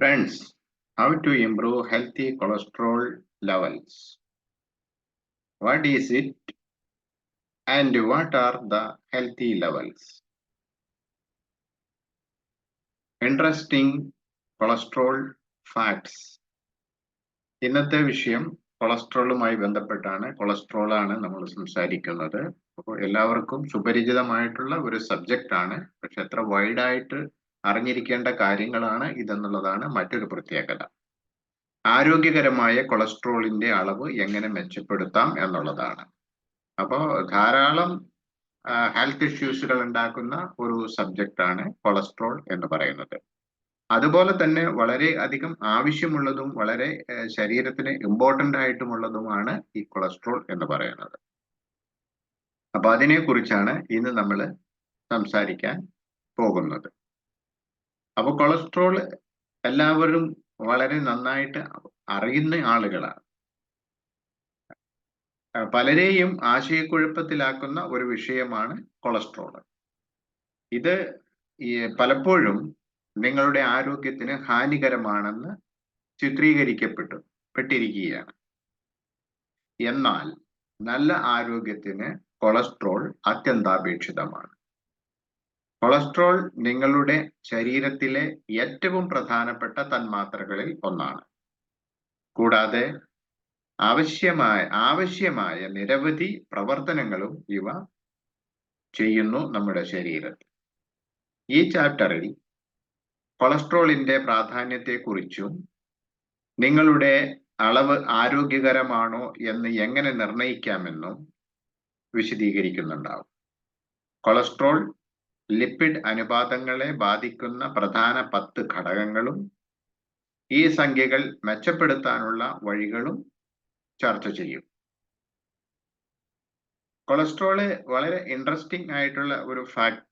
Friends, how to improve healthy cholesterol levels? What is it and what are the healthy levels? Interesting cholesterol facts. ഇന്നത്തെ വിഷയം കൊളസ്ട്രോളുമായി ബന്ധപ്പെട്ടാണ് cholesterol ആണ് നമ്മൾ സംസാരിക്കുന്നത് അപ്പോൾ എല്ലാവർക്കും സുപരിചിതമായിട്ടുള്ള ഒരു സബ്ജക്റ്റ് ആണ് പക്ഷെ എത്ര വൈഡായിട്ട് അറിഞ്ഞിരിക്കേണ്ട കാര്യങ്ങളാണ് ഇതെന്നുള്ളതാണ് മറ്റൊരു പ്രത്യേകത. ആരോഗ്യകരമായ കൊളസ്ട്രോളിന്റെ അളവ് എങ്ങനെ മെച്ചപ്പെടുത്താം എന്നുള്ളതാണ്. അപ്പോൾ ധാരാളം ഹെൽത്ത് ഇഷ്യൂസുകൾ ഉണ്ടാക്കുന്ന ഒരു സബ്ജക്റ്റാണ് കൊളസ്ട്രോൾ എന്ന് പറയുന്നത്. അതുപോലെ തന്നെ വളരെ അധികം ആവശ്യമുള്ളതും വളരെ ശരീരത്തിന് ഇമ്പോർട്ടന്റ് ആയിട്ടുമുള്ളതുമാണ് ഈ കൊളസ്ട്രോൾ എന്ന് പറയുന്നത്. അപ്പൊ അതിനെക്കുറിച്ചാണ് ഇന്ന് നമ്മൾ സംസാരിക്കാൻ പോകുന്നത്. അപ്പൊ കൊളസ്ട്രോൾ എല്ലാവരും വളരെ നന്നായിട്ട് അറിയുന്ന ആളുകളാണ്. പലരെയും ആശയക്കുഴപ്പത്തിലാക്കുന്ന ഒരു വിഷയമാണ് കൊളസ്ട്രോൾ. ഇത് പലപ്പോഴും നിങ്ങളുടെ ആരോഗ്യത്തിന് ഹാനികരമാണെന്ന് ചിത്രീകരിക്കപ്പെട്ടു പെട്ടിരിക്കുകയാണ്. എന്നാൽ നല്ല ആരോഗ്യത്തിന് കൊളസ്ട്രോൾ അത്യന്താപേക്ഷിതമാണ്. കൊളസ്ട്രോൾ നിങ്ങളുടെ ശരീരത്തിലെ ഏറ്റവും പ്രധാനപ്പെട്ട തന്മാത്രകളിൽ ഒന്നാണ്. കൂടാതെ ആവശ്യമായ ആവശ്യമായ നിരവധി പ്രവർത്തനങ്ങളും ഇവ ചെയ്യുന്നു നമ്മുടെ ശരീരത്തിൽ. ഈ ചാപ്റ്ററിൽ കൊളസ്ട്രോളിന്റെ പ്രാധാന്യത്തെക്കുറിച്ചും നിങ്ങളുടെ അളവ് ആരോഗ്യകരമാണോ എന്ന് എങ്ങനെ നിർണയിക്കാമെന്നും വിശദീകരിക്കുന്നുണ്ടാവും. കൊളസ്ട്രോൾ ലിപ്പിഡ് അനുപാതങ്ങളെ ബാധിക്കുന്ന പ്രധാന പത്ത് ഘടകങ്ങളും ഈ സംഖ്യകൾ മെച്ചപ്പെടുത്താനുള്ള വഴികളും ചർച്ച ചെയ്യും. കൊളസ്ട്രോൾ വളരെ ഇൻട്രസ്റ്റിംഗ് ആയിട്ടുള്ള ഒരു ഫാക്ട്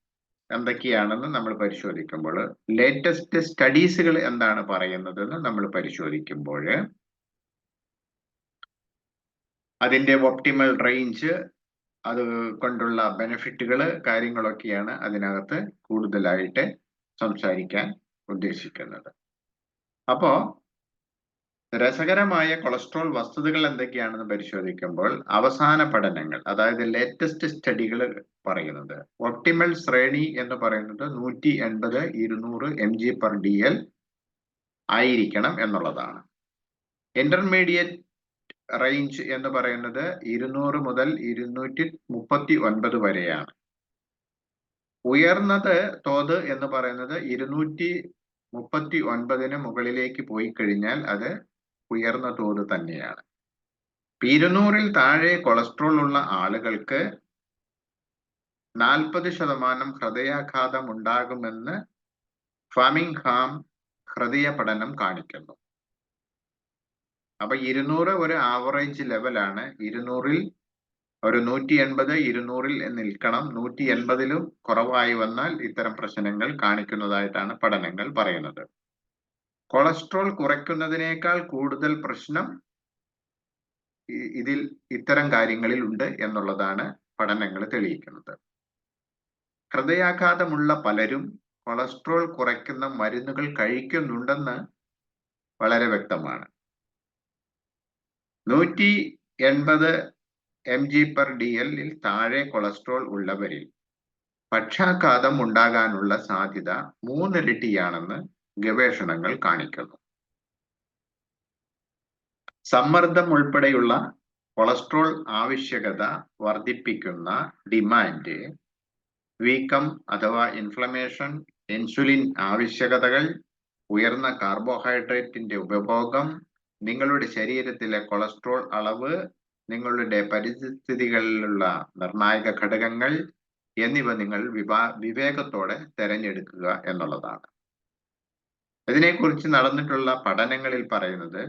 എന്തൊക്കെയാണെന്ന് നമ്മൾ പരിശോധിക്കുമ്പോൾ ലേറ്റസ്റ്റ് സ്റ്റഡീസുകൾ എന്താണ് പറയുന്നതെന്ന് നമ്മൾ പരിശോധിക്കുമ്പോൾ അതിന്റെ ഒപ്റ്റിമൽ റേഞ്ച് അത് കൊണ്ടുള്ള ബെനിഫിറ്റുകൾ കാര്യങ്ങളൊക്കെയാണ് അതിനകത്ത് കൂടുതലായിട്ട് സംസാരിക്കാൻ ഉദ്ദേശിക്കുന്നത്. അപ്പോ രസകരമായ കൊളസ്ട്രോൾ വസ്തുതകൾ എന്തൊക്കെയാണെന്ന് പരിശോധിക്കുമ്പോൾ അവസാന പഠനങ്ങൾ അതായത് ലേറ്റസ്റ്റ് സ്റ്റഡികൾ പറയുന്നത് ഒപ്റ്റിമൽ ശ്രേണി എന്ന് പറയുന്നത് നൂറ്റി എൺപത് ഇരുന്നൂറ് M G per D L ആയിരിക്കണം എന്നുള്ളതാണ്. ഇന്റർമീഡിയറ്റ് റേഞ്ച് എന്ന് പറയുന്നത് ഇരുന്നൂറ് മുതൽ ഇരുന്നൂറ്റി മുപ്പത്തി ഒൻപത് വരെയാണ്. ഉയർന്നത് തോത് എന്ന് പറയുന്നത് ഇരുന്നൂറ്റി മുപ്പത്തി ഒൻപതിന് മുകളിലേക്ക് പോയി കഴിഞ്ഞാൽ അത് ഉയർന്ന തോത് തന്നെയാണ്. ഇരുന്നൂറിൽ താഴെ കൊളസ്ട്രോൾ ഉള്ള ആളുകൾക്ക് നാൽപ്പത് ശതമാനം ഹൃദയാഘാതം ഉണ്ടാകുമെന്ന് ഫാമിംഗ്ഹാം ഹൃദയ പഠനം കാണിക്കുന്നു. അപ്പൊ ഇരുന്നൂറ് ഒരു ആവറേജ് ലെവലാണ് ഇരുന്നൂറിൽ ഒരു നൂറ്റി എൺപത് ഇരുന്നൂറിൽ നിൽക്കണം. നൂറ്റി എൺപതിലും കുറവായി വന്നാൽ ഇത്തരം പ്രശ്നങ്ങൾ കാണിക്കുന്നതായിട്ടാണ് പഠനങ്ങൾ പറയുന്നത്. കൊളസ്ട്രോൾ കുറയ്ക്കുന്നതിനേക്കാൾ കൂടുതൽ പ്രശ്നം ഇതിൽ ഇത്തരം കാര്യങ്ങളിൽ ഉണ്ട് എന്നുള്ളതാണ് പഠനങ്ങൾ തെളിയിക്കുന്നത്. ഹൃദയാഘാതമുള്ള പലരും കൊളസ്ട്രോൾ കുറയ്ക്കുന്ന മരുന്നുകൾ കഴിക്കുന്നുണ്ടെന്ന് വളരെ വ്യക്തമാണ്. നൂറ്റി എൺപത് എം ജി പെർ ഡി എല്ലിൽ താഴെ കൊളസ്ട്രോൾ ഉള്ളവരിൽ പക്ഷാഘാതം ഉണ്ടാകാനുള്ള സാധ്യത മൂന്നിരട്ടിയാണെന്ന് ഗവേഷണങ്ങൾ കാണിക്കുന്നു. സമ്മർദ്ദം ഉൾപ്പെടെയുള്ള കൊളസ്ട്രോൾ ആവശ്യകത വർദ്ധിപ്പിക്കുന്ന ഡിമാൻഡ് വീക്കം അഥവാ ഇൻഫ്ലമേഷൻ ഇൻസുലിൻ ആവശ്യകതകൾ ഉയർന്ന കാർബോഹൈഡ്രേറ്റിന്റെ ഉപഭോഗം നിങ്ങളുടെ ശരീരത്തിലെ കൊളസ്ട്രോൾ അളവ് നിങ്ങളുടെ പരിസ്ഥിതികളിലുള്ള നിർണായക ഘടകങ്ങൾ എന്നിവ നിങ്ങൾ വിവാ വിവേകത്തോടെ തിരഞ്ഞെടുക്കുക എന്നുള്ളതാണ്. ഇതിനെക്കുറിച്ച് നടന്നിട്ടുള്ള പഠനങ്ങളിൽ പറയുന്നത്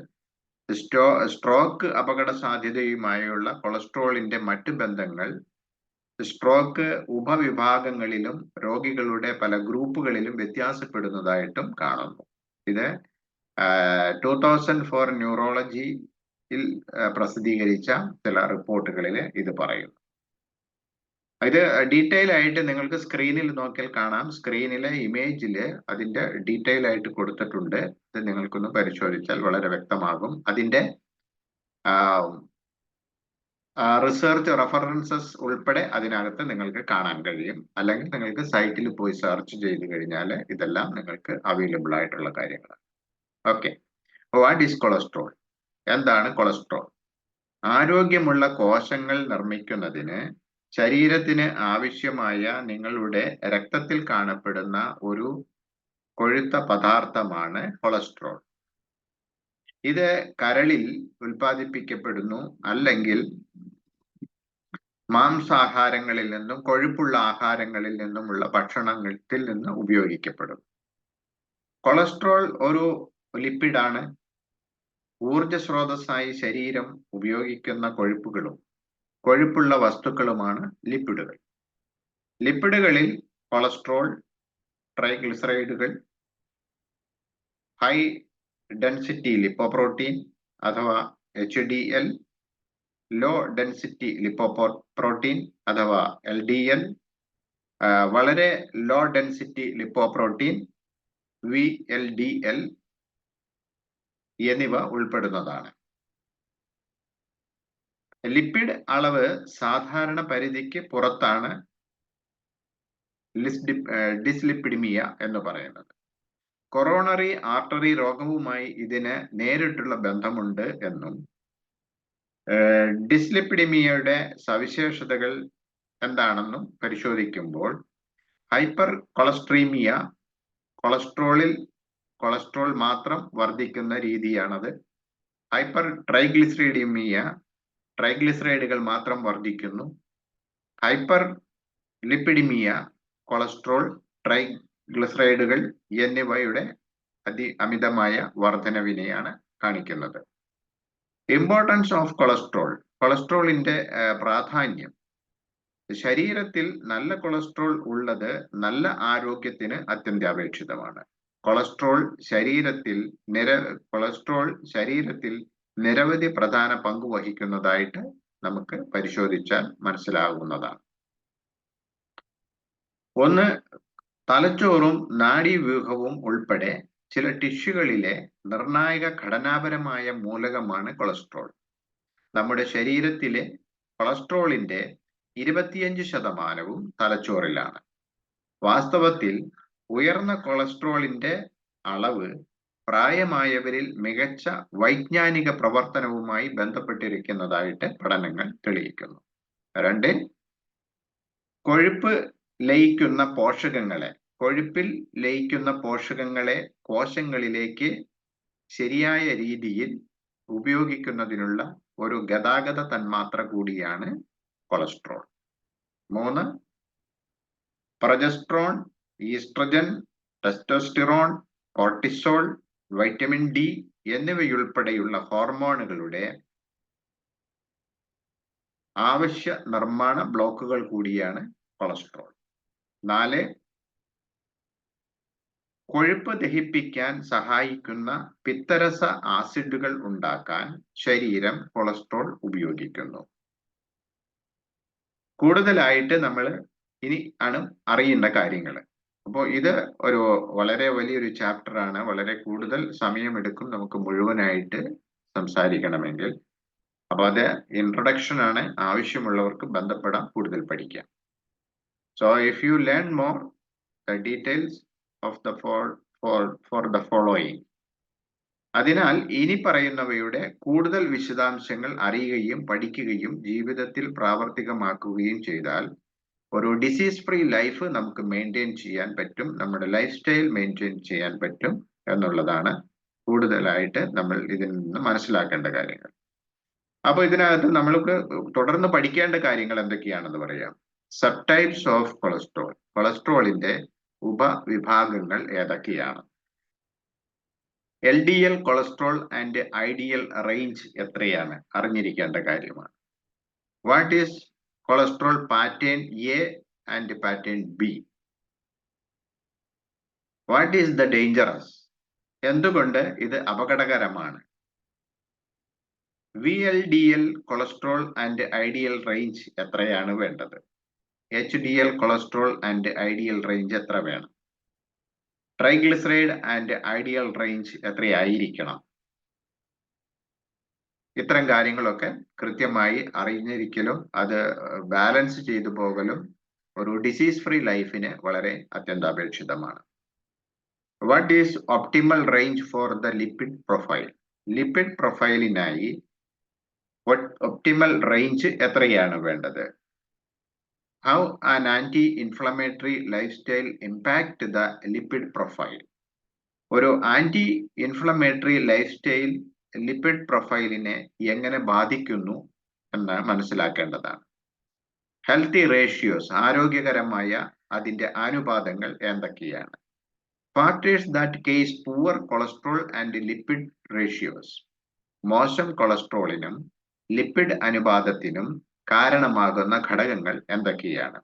സ്റ്റോ സ്ട്രോക്ക് അപകട സാധ്യതയുമായുള്ള കൊളസ്ട്രോളിന്റെ മറ്റു ബന്ധങ്ങൾ സ്ട്രോക്ക് ഉപവിഭാഗങ്ങളിലും രോഗികളുടെ പല ഗ്രൂപ്പുകളിലും വ്യത്യാസപ്പെടുന്നതായിട്ടും കാണുന്നു. ഇത് ടൂ തൗസൻഡ് ഫോർ ന്യൂറോളജിയിൽ പ്രസിദ്ധീകരിച്ച ചില റിപ്പോർട്ടുകളിൽ ഇത് പറയുന്നു. ഇത് ഡീറ്റെയിൽ ആയിട്ട് നിങ്ങൾക്ക് സ്ക്രീനിൽ നോക്കിയാൽ കാണാം. സ്ക്രീനിലെ ഇമേജിൽ അതിന്റെ ഡീറ്റെയിൽ ആയിട്ട് കൊടുത്തിട്ടുണ്ട്. ഇത് നിങ്ങൾക്കൊന്ന് പരിശോധിച്ചാൽ വളരെ വ്യക്തമാകും. അതിന്റെ റിസർച്ച് റെഫറൻസസ് ഉൾപ്പെടെ അതിനകത്ത് നിങ്ങൾക്ക് കാണാൻ കഴിയും. അല്ലെങ്കിൽ നിങ്ങൾക്ക് സൈറ്റിൽ പോയി സെർച്ച് ചെയ്ത് കഴിഞ്ഞാൽ ഇതെല്ലാം നിങ്ങൾക്ക് അവൈലബിൾ ആയിട്ടുള്ള കാര്യങ്ങളാണ്. ഓക്കെ വാട്ട് ഈസ് കൊളസ്ട്രോൾ എന്താണ് കൊളസ്ട്രോൾ ആരോഗ്യമുള്ള കോശങ്ങൾ നിർമ്മിക്കുന്നതിന് ശരീരത്തിന് ആവശ്യമായ നിങ്ങളുടെ രക്തത്തിൽ കാണപ്പെടുന്ന ഒരു കൊഴുത്ത പദാർത്ഥമാണ് കൊളസ്ട്രോൾ ഇത് കരളിൽ ഉൽപ്പാദിപ്പിക്കപ്പെടുന്നു അല്ലെങ്കിൽ മാംസാഹാരങ്ങളിൽ നിന്നും കൊഴുപ്പുള്ള ആഹാരങ്ങളിൽ നിന്നുമുള്ള ഭക്ഷണത്തിൽ നിന്ന് ഉപയോഗിക്കപ്പെടും. കൊളസ്ട്രോൾ ഒരു ലിപ്പിഡാണ് ഊർജ സ്രോതസ്സായി ശരീരം ഉപയോഗിക്കുന്ന കൊഴുപ്പുകളും കൊഴുപ്പുള്ള വസ്തുക്കളുമാണ് ലിപ്പിഡുകൾ. ലിപ്പിഡുകളിൽ കൊളസ്ട്രോൾ ട്രൈഗ്ലിസറൈഡുകൾ ഹൈ ഡെൻസിറ്റി ലിപ്പോപ്രോട്ടീൻ അഥവാ H D L low density lipoprotein അഥവാ എൽ ഡി എൽ വളരെ low density lipoprotein V L D L എന്നിവ ഉൾപ്പെടുന്നതാണ്. ലിപ്പിഡ് അളവ് സാധാരണ പരിധിക്ക് പുറത്താണ് ഡിസ്ലിപ്പിഡിമിയ എന്ന് പറയുന്നത്. കൊറോണറി ആർട്ടറി രോഗവുമായി ഇതിന് നേരിട്ടുള്ള ബന്ധമുണ്ട് എന്നും ഡിസ്ലിപ്പിഡിമിയയുടെ സവിശേഷതകൾ എന്താണെന്നും പരിശോധിക്കുമ്പോൾ ഹൈപ്പർ കൊളസ്ട്രീമിയ കൊളസ്ട്രോളിൽ കൊളസ്ട്രോൾ മാത്രം വർദ്ധിക്കുന്ന രീതിയാണത്. ഹൈപ്പർ ട്രൈഗ്ലിസറൈഡിമിയ ട്രൈഗ്ലിസറൈഡുകൾ മാത്രം വർദ്ധിക്കുന്നു. ഹൈപ്പർ ലിപ്പിഡിമിയ കൊളസ്ട്രോൾ ട്രൈഗ്ലിസറൈഡുകൾ എന്നിവയുടെ അതി അമിതമായ വർധനവിനെയാണ് കാണിക്കുന്നത്. Importance of cholesterol. കൊളസ്ട്രോളിന്റെ പ്രാധാന്യം. ശരീരത്തിൽ നല്ല കൊളസ്ട്രോൾ ഉള്ളത് നല്ല ആരോഗ്യത്തിന് അത്യന്താപേക്ഷിതമാണ്. കൊളസ്ട്രോൾ ശരീരത്തിൽ നിര കൊളസ്ട്രോൾ ശരീരത്തിൽ നിരവധി പ്രധാന പങ്ക് വഹിക്കുന്നതായിട്ട് നമുക്ക് പരിശോധിച്ചാൽ മനസ്സിലാകുന്നതാണ്. ഒന്ന് തലച്ചോറും നാഡീവ്യൂഹവും ഉൾപ്പെടെ ചില ടിഷ്യൂകളിലെ നിർണായക ഘടനാപരമായ മൂലകമാണ് കൊളസ്ട്രോൾ. നമ്മുടെ ശരീരത്തിലെ കൊളസ്ട്രോളിന്റെ ഇരുപത്തിയഞ്ച് ശതമാനവും തലച്ചോറിലാണ്. വാസ്തവത്തിൽ ഉയർന്ന കൊളസ്ട്രോളിന്റെ അളവ് പ്രായമായവരിൽ മികച്ച വൈജ്ഞാനിക പ്രവർത്തനവുമായി ബന്ധപ്പെട്ടിരിക്കുന്നതായിട്ട് പഠനങ്ങൾ തെളിയിക്കുന്നു. രണ്ട് കൊഴുപ്പ് ലയിക്കുന്ന പോഷകങ്ങളെ കൊഴുപ്പിൽ ലയിക്കുന്ന പോഷകങ്ങളെ കോശങ്ങളിലേക്ക് ശരിയായ രീതിയിൽ ഉപയോഗിക്കുന്നതിനുള്ള ഒരു ഗതാഗത തന്മാത്ര കൂടിയാണ് കൊളസ്ട്രോൾ. മൂന്ന് progesterone oestrogen testosterone cortisol vitamin D എന്നിവയുൾപ്പെടെയുള്ള ഹോർമോണുകളുടെ ആവശ്യ നിർമ്മാണ ബ്ലോക്കുകൾ കൂടിയാണ് കൊളസ്ട്രോൾ. നാല് കൊഴുപ്പ് ദഹിപ്പിക്കാൻ സഹായിക്കുന്ന പിത്തരസ ആസിഡുകൾ ഉണ്ടാക്കാൻ ശരീരം കൊളസ്ട്രോൾ ഉപയോഗിക്കുന്നു. കൂടുതലായിട്ട് നമ്മൾ ഇനി ആണ് അറിയേണ്ട കാര്യങ്ങൾ. അപ്പോൾ ഇത് ഒരു വളരെ വലിയൊരു ചാപ്റ്ററാണ്. വളരെ കൂടുതൽ സമയമെടുക്കും നമുക്ക് മുഴുവനായിട്ട് സംസാരിക്കണമെങ്കിൽ. അപ്പോൾ അത് ഇൻട്രൊഡക്ഷൻ ആണ്. ആവശ്യമുള്ളവർക്ക് ബന്ധപ്പെടാം കൂടുതൽ പഠിക്കാം. So if you learn more the details of the four four four the following അതിനാൽ ഇനി പറയുന്നവയുടെ കൂടുതൽ വിശദാംശങ്ങൾ അറിയുകയും പഠിക്കുകയും ജീവിതത്തിൽ പ്രാവർത്തികമാക്കുകയും ചെയ്താൽ ഒരു ഡിസീസ് ഫ്രീ ലൈഫ് നമുക്ക് മെയിന്റെയിൻ ചെയ്യാൻ പറ്റും. നമ്മുടെ ലൈഫ് സ്റ്റൈൽ മെയിന്റെയിൻ ചെയ്യാൻ പറ്റും എന്നുള്ളതാണ് കൂടുതലായിട്ട് നമ്മൾ ഇതിൽ നിന്ന് മനസ്സിലാക്കേണ്ട കാര്യങ്ങൾ. അപ്പൊ ഇതിനകത്ത് നമ്മൾക്ക് തുടർന്ന് പഠിക്കേണ്ട കാര്യങ്ങൾ എന്തൊക്കെയാണെന്ന് പറയാം. സബ് ടൈപ്സ് ഓഫ് കൊളസ്ട്രോൾ കൊളസ്ട്രോളിന്റെ ഉപവിഭാഗങ്ങൾ ഏതൊക്കെയാണ്? L D L cholesterol and ideal range എത്രയാണ്? അറിഞ്ഞിരിക്കേണ്ട കാര്യമാണ്. What is cholesterol pattern A and pattern B. What is the dangerous എന്തുകൊണ്ട് ഇത് അപകടകരമാണ്? V L D L cholesterol and ideal range എത്രയാണ് വേണ്ടത്? H D L cholesterol and ideal range എത്ര വേണം? ട്രൈഗ്ലിസറൈഡ് ആൻഡ് ഐഡിയൽ റേഞ്ച് എത്രയായിരിക്കണം? ഇത്തരം കാര്യങ്ങളൊക്കെ കൃത്യമായി അറിഞ്ഞിരിക്കലും അത് ബാലൻസ് ചെയ്തു പോകലും ഒരു ഡിസീസ് ഫ്രീ ലൈഫിന് വളരെ അത്യന്താപേക്ഷിതമാണ്. What is optimal range for the lipid profile lipid പ്രൊഫൈലിനായി optimal range എത്രയാണ് വേണ്ടത്? How an anti inflammatory lifestyle impact the lipid profile ഒരു anti inflammatory lifestyle lipid പ്രൊഫൈലിനെ എങ്ങനെ ബാധിക്കുന്നു എന്ന് മനസ്സിലാക്കേണ്ടതാണ്. ഹെൽത്തി റേഷ്യോസ് ആരോഗ്യകരമായ അതിന്റെ അനുപാതങ്ങൾ എന്തൊക്കെയാണ്? Factors that cause poor cholesterol and lipid ratios മോശം കൊളസ്ട്രോളിനും ലിപിഡ് അനുപാതത്തിനും കാരണമാകുന്ന ഘടകങ്ങൾ എന്തൊക്കെയാണ്?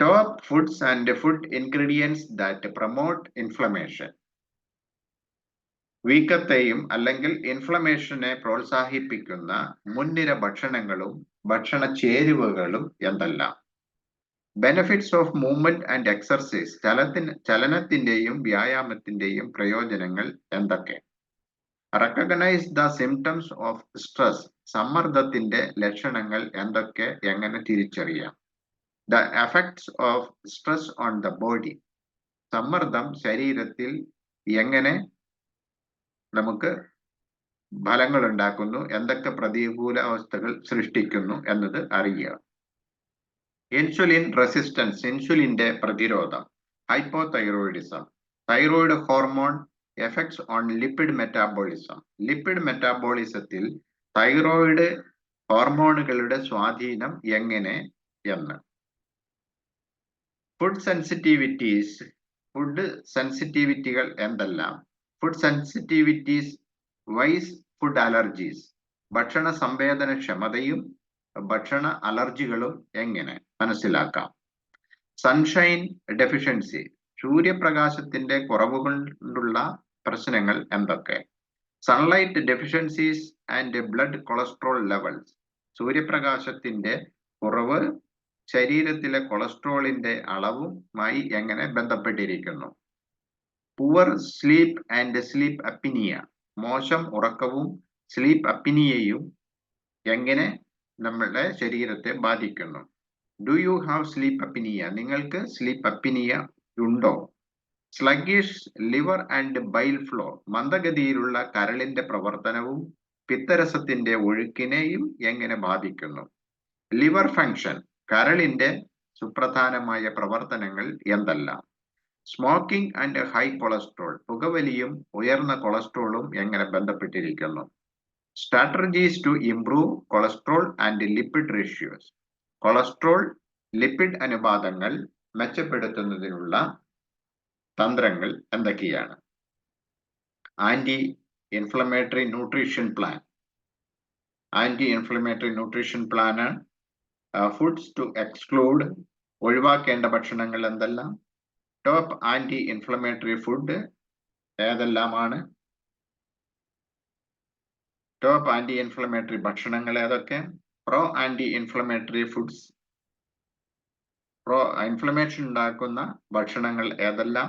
Top foods and food ingredients that promote inflammation വീക്കത്തെയും അല്ലെങ്കിൽ ഇൻഫ്ലമേഷനെ പ്രോത്സാഹിപ്പിക്കുന്ന മുൻനിര ഭക്ഷണങ്ങളും ഭക്ഷണ ചേരുവകളും എന്തെല്ലാം? Benefits of movement and exercise ചലത്തിന് ചലനത്തിന്റെയും വ്യായാമത്തിന്റെയും പ്രയോജനങ്ങൾ എന്തൊക്കെ? Recognise the symptoms of stress സമ്മർദ്ദത്തിന്റെ ലക്ഷണങ്ങൾ എന്തൊക്കെ? എങ്ങനെ തിരിച്ചറിയാം? The effects of stress on the body സമ്മർദ്ദം ശരീരത്തിൽ എങ്ങനെ നമുക്ക് ഫലങ്ങൾ ഉണ്ടാക്കുന്നു എന്തൊക്കെ പ്രതികൂല അവസ്ഥകൾ സൃഷ്ടിക്കുന്നു എന്നത് അറിയുക. ഇൻസുലിൻ റെസിസ്റ്റൻസ് ഇൻസുലിന്റെ പ്രതിരോധം hypothyroidism thyroid hormone effects on lipid metabolism. Lipid മെറ്റാബോളിസത്തിൽ thyroid ഹോർമോണുകളുടെ സ്വാധീനം എങ്ങനെ എന്ന്. ഫുഡ് സെൻസിറ്റിവിറ്റീസ് ഫുഡ് സെൻസിറ്റിവിറ്റികൾ എന്തെല്ലാം? Food sensitivities versus food allergies ഭക്ഷണ സംവേദനക്ഷമതയും ഭക്ഷണ അലർജികളും എങ്ങനെ മനസ്സിലാക്കാം? സൺഷൈൻ ഡെഫിഷ്യൻസി സൂര്യപ്രകാശത്തിന്റെ കുറവ് കൊണ്ടുള്ള പ്രശ്നങ്ങൾ എന്തൊക്കെ? Sunlight deficiencies and blood cholesterol levels സൂര്യപ്രകാശത്തിന്റെ കുറവ് ശരീരത്തിലെ കൊളസ്ട്രോളിന്റെ അളവുമായി എങ്ങനെ ബന്ധപ്പെട്ടിരിക്കുന്നു? Poor sleep and sleep apnoea മോശം ഉറക്കവും സ്ലീപ്പ് അപ്പിനിയയും എങ്ങനെ നമ്മളുടെ ശരീരത്തെ ബാധിക്കുന്നു? Do you have sleep apnoea നിങ്ങൾക്ക് സ്ലീപ്പ് അപ്പിനിയ ഉണ്ടോ? Sluggish liver and bile flow മന്ദഗതിയിലുള്ള കരളിന്റെ പ്രവർത്തനവും പിത്തരസത്തിന്റെ ഒഴുക്കിനെയും എങ്ങനെ ബാധിക്കുന്നു? ലിവർ ഫങ്ഷൻ കരളിന്റെ സുപ്രധാനമായ പ്രവർത്തനങ്ങൾ എന്തെല്ലാം? സ്മോക്കിംഗ് ആൻഡ് ഹൈ കൊളസ്ട്രോൾ പുകവലിയും ഉയർന്ന കൊളസ്ട്രോളും എങ്ങനെ ബന്ധപ്പെട്ടിരിക്കുന്നു? Strategies to improve cholesterol and lipid ratios cholesterol lipid അനുപാതങ്ങൾ മെച്ചപ്പെടുത്തുന്നതിനുള്ള തന്ത്രങ്ങൾ എന്തൊക്കെയാണ്? Anti inflammatory nutrition plan anti inflammatory nutrition പ്ലാനാണ് ഫുഡ്സ് ടു എക്സ്ക്ലൂഡ് ഒഴിവാക്കേണ്ട ഭക്ഷണങ്ങൾ എന്തെല്ലാം? ടോപ്പ് ആന്റി ഇൻഫ്ലമേറ്ററി ഫുഡ് ഏതെല്ലാമാണ്? ടോപ്പ് ആന്റി ഇൻഫ്ലമേറ്ററി ഭക്ഷണങ്ങൾ ഏതൊക്കെ? Pro anti inflammatory foods pro inflammation ഉണ്ടാക്കുന്ന ഭക്ഷണങ്ങൾ ഏതെല്ലാം?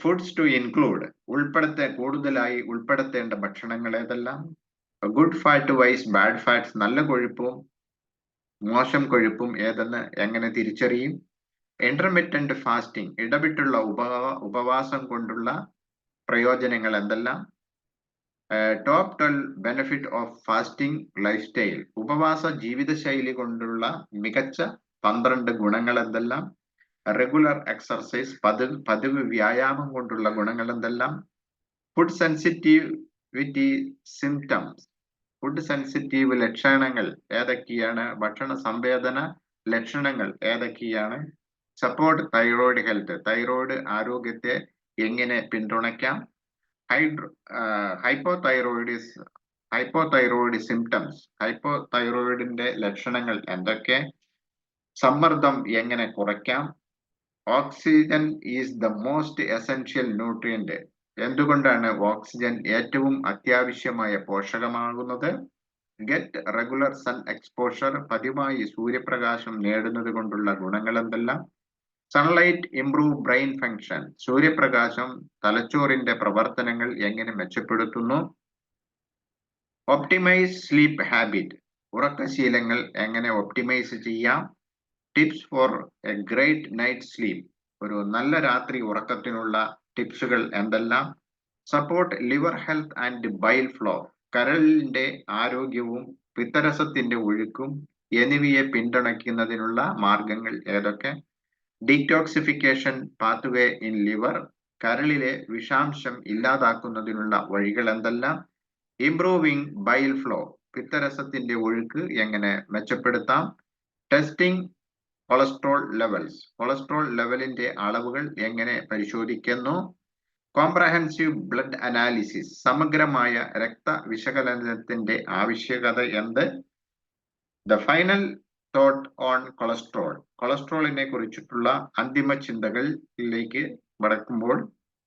ഫുഡ്സ് ടു ഇൻക്ലൂഡ് ഉൾപ്പെടുത്ത കൂടുതലായി ഉൾപ്പെടുത്തേണ്ട ഭക്ഷണങ്ങൾ ഏതെല്ലാം? Good fat versus bad fats നല്ല കൊഴുപ്പും മോശം കൊഴുപ്പും ഏതെന്ന് എങ്ങനെ തിരിച്ചറിയും? ഇന്റർമിറ്റന്റ് ഫാസ്റ്റിംഗ് ഇടവിട്ടുള്ള ഉപവാ ഉപവാസം കൊണ്ടുള്ള പ്രയോജനങ്ങൾ എന്തെല്ലാം? Top twelve benefit of fasting lifestyle ഉപവാസ ജീവിതശൈലി കൊണ്ടുള്ള മികച്ച പന്ത്രണ്ട് ഗുണങ്ങൾ എന്തെല്ലാം? റെഗുലർ എക്സർസൈസ് പതിവ് പതിവ് വ്യായാമം കൊണ്ടുള്ള ഗുണങ്ങൾ എന്തെല്ലാം? Food sensitivity symptoms food sensitive ലക്ഷണങ്ങൾ ഏതൊക്കെയാണ്? ഭക്ഷണ സംവേദന ലക്ഷണങ്ങൾ ഏതൊക്കെയാണ്? സപ്പോർട്ട് തൈറോയിഡ് ഹെൽത്ത് തൈറോയിഡ് ആരോഗ്യത്തെ എങ്ങനെ പിന്തുണയ്ക്കാം? ഹൈഡ്രോ ഹൈപ്പോതൈറോയിഡിസ് ഹൈപ്പോതൈറോയിഡ് സിംറ്റംസ് ഹൈപ്പോതൈറോയിഡിന്റെ ലക്ഷണങ്ങൾ എന്തൊക്കെ? സമ്മർദ്ദം എങ്ങനെ കുറയ്ക്കാം? Oxygen is the most essential nutrient എന്തുകൊണ്ടാണ് ഓക്സിജൻ ഏറ്റവും അത്യാവശ്യമായ പോഷകമാകുന്നത്? ഗെറ്റ് റെഗുലർ സൺ എക്സ്പോഷർ പതിവായി സൂര്യപ്രകാശം നേടുന്നത് കൊണ്ടുള്ള ഗുണങ്ങൾ എന്തെല്ലാം സൺലൈറ്റ് ഇംപ്രൂവ് ബ്രെയിൻ ഫംഗ്ഷൻ സൂര്യപ്രകാശം തലച്ചോറിന്റെ പ്രവർത്തനങ്ങൾ എങ്ങനെ മെച്ചപ്പെടുത്തുന്നു? ഒപ്റ്റിമൈസ് സ്ലീപ്പ് ഹാബിറ്റ് ഉറക്കശീലങ്ങൾ എങ്ങനെ ഒപ്റ്റിമൈസ് ചെയ്യാം? Tips for a great night sleep ഒരു നല്ല രാത്രി ഉറക്കത്തിനുള്ള ടിപ്സുകൾ എന്തെല്ലാം? Support liver health and bile flow കരളിന്റെ ആരോഗ്യവും പിത്തരസത്തിന്റെ ഒഴുക്കും എന്നിവയെ പിന്തുണയ്ക്കുന്നതിനുള്ള മാർഗങ്ങൾ ഏതൊക്കെ? ഡീറ്റോക്സിഫിക്കേഷൻ പാത്വേ ഇൻ ലിവർ കരളിലെ വിഷാംശം ഇല്ലാതാക്കുന്നതിനുള്ള വഴികൾ എന്തെല്ലാം? ഇംപ്രൂവിംഗ് ബൈൽ ഫ്ലോ പിത്തരസത്തിന്റെ ഒഴുക്ക് എങ്ങനെ മെച്ചപ്പെടുത്താം? ടെസ്റ്റിംഗ് കൊളസ്ട്രോൾ ലെവൽസ് കൊളസ്ട്രോൾ ലെവലിന്റെ അളവുകൾ എങ്ങനെ പരിശോധിക്കുന്നു? കോംപ്രഹെൻസീവ് ബ്ലഡ് അനാലിസിസ് സമഗ്രമായ രക്ത വിശകലനത്തിന്റെ ആവശ്യകത എന്ത്? The final thought on cholesterol കൊളസ്ട്രോളിനെ കുറിച്ചിട്ടുള്ള അന്തിമ ചിന്തകളിലേക്ക് വടക്കുമ്പോൾ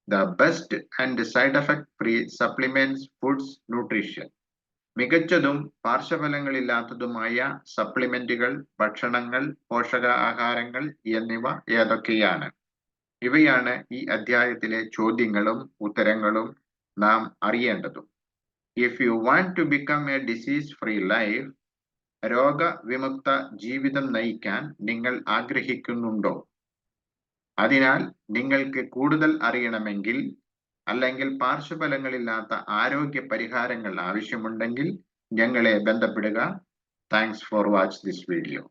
the best and side effect free supplements foods nutrition മികച്ചതും പാർശ്വഫലങ്ങളില്ലാത്തതുമായ സപ്ലിമെന്റുകൾ ഭക്ഷണങ്ങൾ പോഷകാഹാരങ്ങൾ എന്നിവ ഏതൊക്കെയാണ്? ഇവയാണ് ഈ അധ്യായത്തിലെ ചോദ്യങ്ങളും ഉത്തരങ്ങളും നാം അറിയേണ്ടതും. If you want to become a disease free life രോഗവിമുക്ത ജീവിതം നയിക്കാൻ നിങ്ങൾ ആഗ്രഹിക്കുന്നുണ്ടോ? അതിനാൽ നിങ്ങൾക്ക് കൂടുതൽ അറിയണമെങ്കിൽ അല്ലെങ്കിൽ പാർശ്വഫലങ്ങളില്ലാത്ത ആരോഗ്യ പരിഹാരങ്ങൾ ആവശ്യമുണ്ടെങ്കിൽ ഞങ്ങളെ ബന്ധപ്പെടുക. Thanks for watch this video